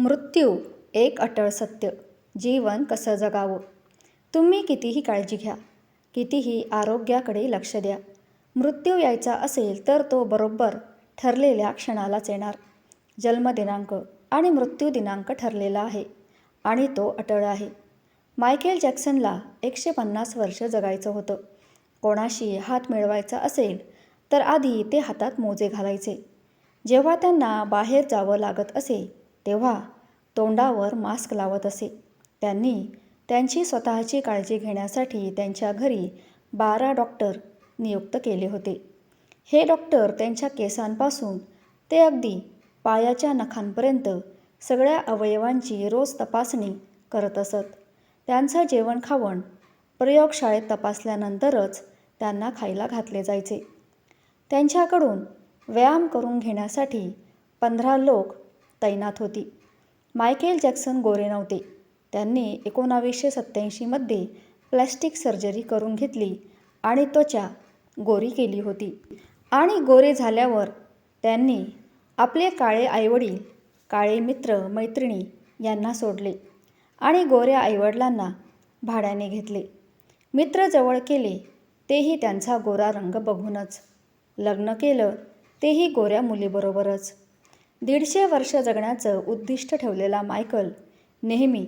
मृत्यू एक अटळ सत्य जीवन कसं जगावं? तुम्ही कितीही काळजी घ्या कितीही आरोग्याकडे लक्ष द्या. मृत्यू यायचा असेल तर तो बरोबर ठरलेल्या क्षणालाच येणार. जन्मदिनांक आणि मृत्यू दिनांक ठरलेला आहे आणि तो अटळ आहे. मायकेल जॅक्सनला एकशे पन्नास वर्ष जगायचं होतं. कोणाशी हात मिळवायचा असेल तर आधी ते हातात मोजे घालायचे. जेव्हा त्यांना बाहेर जावं लागत असे तेव्हा तोंडावर मास्क लावत असे. त्यांनी त्यांची स्वतःची काळजी घेण्यासाठी त्यांच्या घरी बारा डॉक्टर नियुक्त केले होते. हे डॉक्टर त्यांच्या केसांपासून ते अगदी पायाच्या नखांपर्यंत सगळ्या अवयवांची रोज तपासणी करत असत. त्यांचं जेवण खावण प्रयोगशाळेत तपासल्यानंतरच त्यांना खायला घातले जायचे. त्यांच्याकडून व्यायाम करून घेण्यासाठी पंधरा लोक तैनात होती. मायकेल जॅक्सन गोरे नव्हते. त्यांनी एकोणावीसशे सत्त्याऐंशीमध्ये प्लॅस्टिक सर्जरी करून घेतली आणि त्वचा गोरी केली होती. आणि गोरे झाल्यावर त्यांनी आपले काळे आईवडील काळे मित्र मैत्रिणी यांना सोडले आणि गोऱ्या आईवडिलांना भाड्याने घेतले. मित्र जवळ केले तेही त्यांचा गोरा रंग बघूनच. लग्न केलं तेही गोऱ्या मुलीबरोबरच. दीडशे वर्ष जगण्याचं उद्दिष्ट ठेवलेला मायकल नेहमी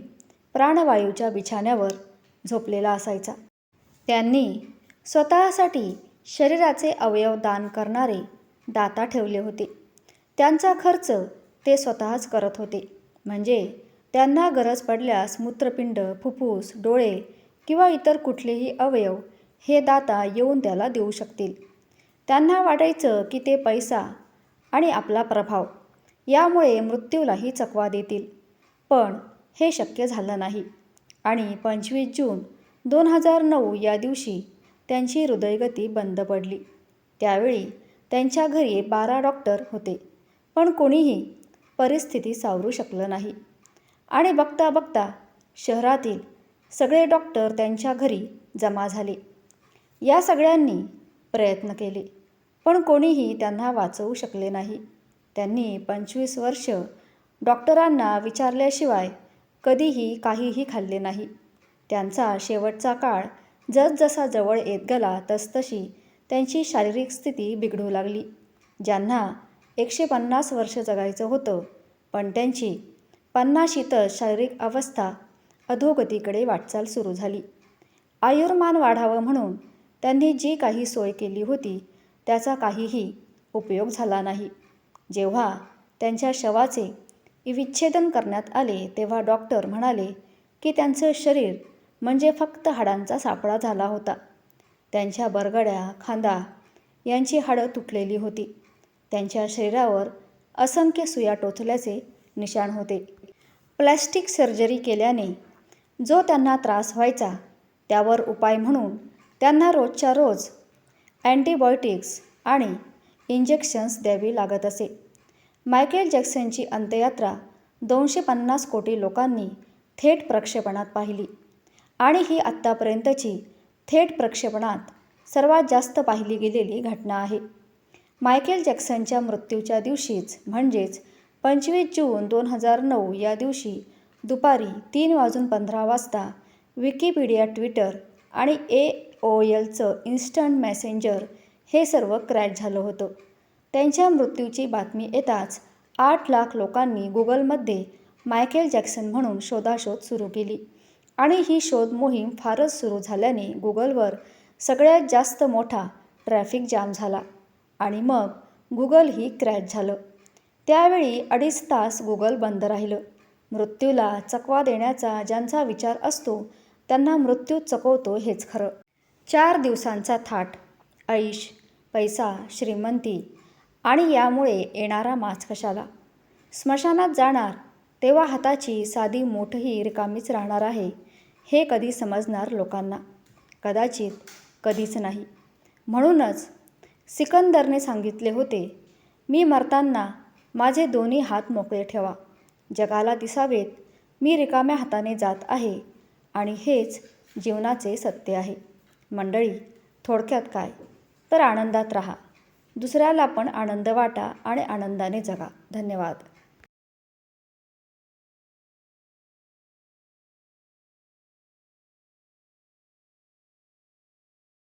प्राणवायूच्या बिछाण्यावर झोपलेला असायचा. त्यांनी स्वतःसाठी शरीराचे अवयव दान करणारे दाता ठेवले होते. त्यांचा खर्च ते स्वतःच करत होते. म्हणजे त्यांना गरज पडल्यास मूत्रपिंड फुफ्फूस डोळे किंवा इतर कुठलेही अवयव हे दाता येऊन त्याला देऊ शकतील. त्यांना वाटायचं की ते पैसा आणि आपला प्रभाव यामुळे मृत्यूलाही चकवा देतील. पण हे शक्य झालं नाही. आणि पंचवीस जून दोन हजार नऊ या दिवशी त्यांची हृदयगती बंद पडली. त्यावेळी त्यांच्या घरी बारा डॉक्टर होते. पण कोणीही परिस्थिती सावरू शकलं नाही. आणि बघता बघता शहरातील सगळे डॉक्टर त्यांच्या घरी जमा झाले. या सगळ्यांनी प्रयत्न केले. पण कोणीही त्यांना वाचवू शकले नाही. त्यांनी पंचवीस वर्ष डॉक्टरांना विचारल्याशिवाय कधीही काहीही खाल्ले नाही. त्यांचा शेवटचा काळ जसजसा जवळ येत गेला तसतशी त्यांची शारीरिक स्थिती बिघडू लागली. ज्यांना एकशे पन्नास वर्ष जगायचं होतं पण त्यांची पन्नाशीतच शारीरिक अवस्था अधोगतीकडे वाटचाल सुरू झाली. आयुर्मान वाढावं म्हणून त्यांनी जी काही सोय केली होती त्याचा काहीही उपयोग झाला नाही. जेव्हा त्यांच्या शवाचे विच्छेदन करण्यात आले तेव्हा डॉक्टर म्हणाले की त्यांचं शरीर म्हणजे फक्त हाडांचा सापळा झाला होता. त्यांच्या बरगड्या खांदा यांची हाडं तुटलेली होती. त्यांच्या शरीरावर असंख्य सुया टोचल्याचे निशाण होते. प्लॅस्टिक सर्जरी केल्याने जो त्यांना त्रास व्हायचा त्यावर उपाय म्हणून त्यांना रोजच्या रोज अँटीबायोटिक्स आणि इंजेक्शन्स द्यावी लागत असे. मायकेल जॅक्सनची अंत्ययात्रा दोनशे पन्नास कोटी लोकांनी थेट प्रक्षेपणात पाहिली आणि ही आत्तापर्यंतची थेट प्रक्षेपणात सर्वात जास्त पाहिली गेलेली घटना आहे. मायकेल जॅक्सनच्या मृत्यूच्या दिवशीच म्हणजेच पंचवीस जून दोन हजार नऊ या दिवशी दुपारी तीन वाजून पंधरा वाजता विकिपीडिया ट्विटर आणि ए ओ एलचं इन्स्टंट मेसेंजर हे सर्व क्रॅच झालं होतं. त्यांच्या मृत्यूची बातमी येताच आठ लाख लोकांनी गुगलमध्ये मायकेल जॅक्सन म्हणून शोधाशोध सुरू केली. आणि ही शोध मोहीम फारच सुरू झाल्याने गुगलवर सगळ्यात जास्त मोठा ट्रॅफिक जाम झाला. आणि मग गुगलही क्रॅश झालं. त्यावेळी अडीच तास गुगल बंद राहिलं. मृत्यूला चकवा देण्याचा ज्यांचा विचार असतो त्यांना मृत्यू चकवतो हेच खरं. चार दिवसांचा थाट. ऐश पैसा श्रीमंती आणि यामुळे येणारा माच कशाला? स्मशानात जाणार तेव्हा हाताची साधी मोठही रिकामीच राहणार आहे हे कधी समजणार लोकांना? कदाचित कधीच नाही. म्हणूनच सिकंदरने सांगितले होते मी मरताना माझे दोन्ही हात मोकळे ठेवा. जगाला दिसावेत मी रिकाम्या हाताने जात आहे आणि हेच जीवनाचे सत्य आहे. मंडळी थोडक्यात काय? तर आनंदात राहा. दुसऱ्याला पण आनंद वाटा आणि आनंदाने जगा. धन्यवाद.